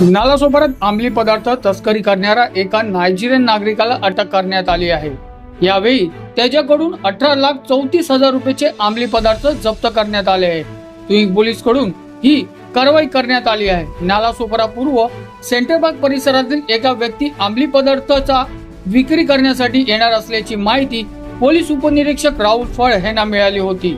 नालासोपाऱ्यात अंमली पदार्थ तस्करी करणाऱ्या एका नायजेरियन नागरिकाला अटक करण्यात आली आहे. यावेळी त्याच्याकडून अठरा लाख चौतीस हजार रुपयाचे अंमली पदार्थ जप्त करण्यात आले आहे. ट्विंग पोलीसकडून ही कारवाई करण्यात आली आहे. नालासोपरा पूर्व सेंटर पार्क परिसरातील एका व्यक्ती अंमली पदार्थाचा विक्री करण्यासाठी येणार असल्याची माहिती पोलीस उपनिरीक्षक राहुल फळ यांना मिळाली होती.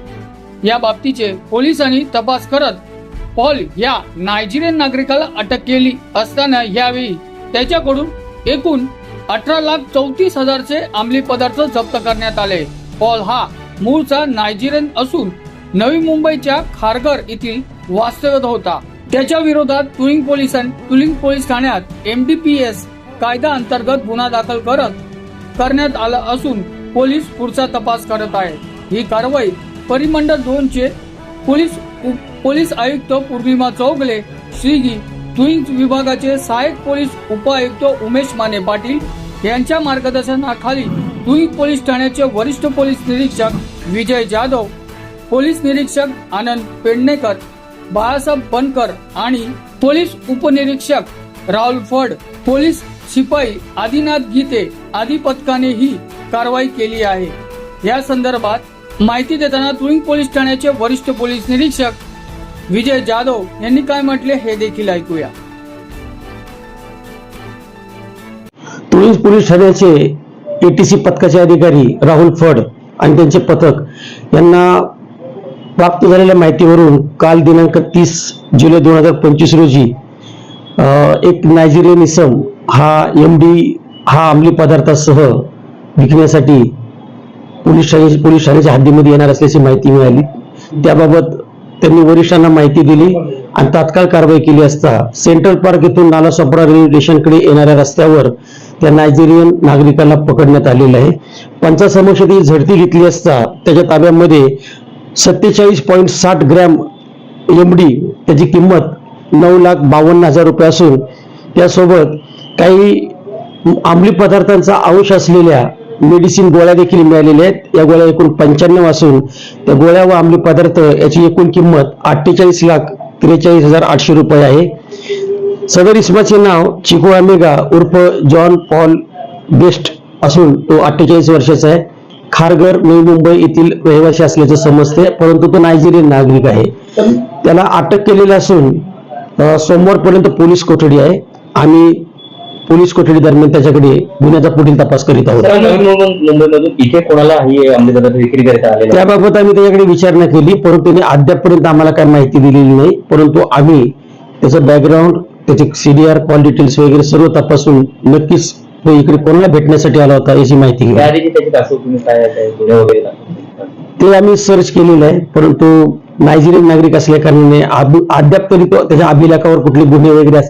या बाबतीचे पोलिसांनी तपास करत पॉल या नायजेरियन नागरिकाला अटक केली असताना यावेळी त्याच्याकडून एकूण अठरा लाख चौतीस हजारचे अंमली पदार्थ जप्त करण्यात आले. पॉल हा मूळचा नायजेरियन असून नवी मुंबईच्या खारघर येथील वास्तव्यात होता. त्याच्या विरोधात तुलिंग पोलिसांनी तुलिंग पोलीस ठाण्यात एम डी पी एस कायदा अंतर्गत गुन्हा दाखल करत करण्यात आला असून पोलीस पुढचा तपास करत आहे ही कारवाई परिमंडळ दोन चे पोलीस उप- पोलीस आयुक्त पूर्णिमा चौगले श्रीजी ट्विंग विभागाचे सहाय्यक पोलीस उपायुक्त उमेश माने पाटील यांच्या मार्गदर्शनाखाली ट्विंग पोलीस ठाण्याचे वरिष्ठ पोलीस निरीक्षक विजय जाधव पोलीस निरीक्षक आनंद पेडणेकर बाळासाहेब बनकर आणि पोलीस उपनिरीक्षक राहुल फड पोलीस शिपाई आदिनाथ गीते आदी पथकाने ही कारवाई केली आहे. या संदर्भात माहिती देताना तुळिंग पोलीस ठाण्याचे वरिष्ठ पोलीस निरीक्षक विजय जाधव यांनी काय म्हटले हे देखील ऐकूया. तुळिंग पोलीस ठाण्याचे एटीसी पथकाचे अधिकारी राहुल फड आणि त्यांचे पथक यांना प्राप्त झालेल्या माहितीवरून काल दिनांक तीस जुलै दोन हजार पंचवीस रोजी एक नायजेरियन इसम हा एम डी हा अंमली पदार्थासह विकण्यासाठी पोलीस ठाणे पोलीस ठाण्याच्या हद्दीमध्ये येणार असल्याची माहिती मिळाली. त्याबाबत त्यांनी वरिष्ठांना माहिती दिली आणि तात्काळ कारवाई केली असता सेंट्रल पार्क येथून नालासोपरा रेल्वे स्टेशनकडे येणाऱ्या रस्त्यावर त्या नायजेरियन नागरिकाला पकडण्यात आलेलं आहे. पंचासमक्ष ती झडती घेतली असता त्याच्या ताब्यामध्ये सत्तेचाळीस पॉईंट साठ ग्रॅम एमडी त्याची किंमत नऊ लाख बावन्न हजार रुपये असून त्यासोबत काही अंमली पदार्थांचा अंश असलेल्या मेडिसिन गोळ्या देखील मिळालेल्या आहेत. या गोळ्या एकूण पंच्याण्णव असून त्या गोळ्या व अंमली पदार्थ याची एकूण किंमत अठ्ठेचाळीस लाख त्रेचाळीस हजार आठशे रुपये आहे. सदर इस्माचे नाव चिको अमेगा उर्फ जॉन पॉल बेस्ट असून तो अठ्ठेचाळीस वर्षाचा आहे. खारघर नवी मुंबई येथील रहिवासी असल्याचं समजते परंतु तो नायजेरियन नागरिक आहे. त्याला अटक केलेली असून सोमवारपर्यंत पोलीस कोठडी आहे. आम्ही पोलीस कोठडी दरम्यान त्याच्याकडे गुन्ह्याचा पुढील तपास करीत आहोत मुंबईमधून इथे कोणाला ही विक्री करता? त्याबाबत आम्ही त्याच्याकडे विचारणा केली परंतु त्याने अद्यापपर्यंत आम्हाला काही माहिती दिलेली नाही परंतु आम्ही त्याचं बॅकग्राऊंड त्याचे सीडीआर कॉल डिटेल्स वगैरे सर्व तपासून नक्कीच तो इकडे कोणाला भेटण्यासाठी आला होता याची माहिती घेऊ त्याआधीची त्याची दाखव तुम्ही काय काय गुन्हे वगैरे दाखवले? ते आम्ही सर्च केलेलं आहे परंतु नायजेरियन नागरिक असल्या कारणाने अद्याप तरी तो त्याच्या अभिलेखावर कुठले गुन्हे वगैरे असले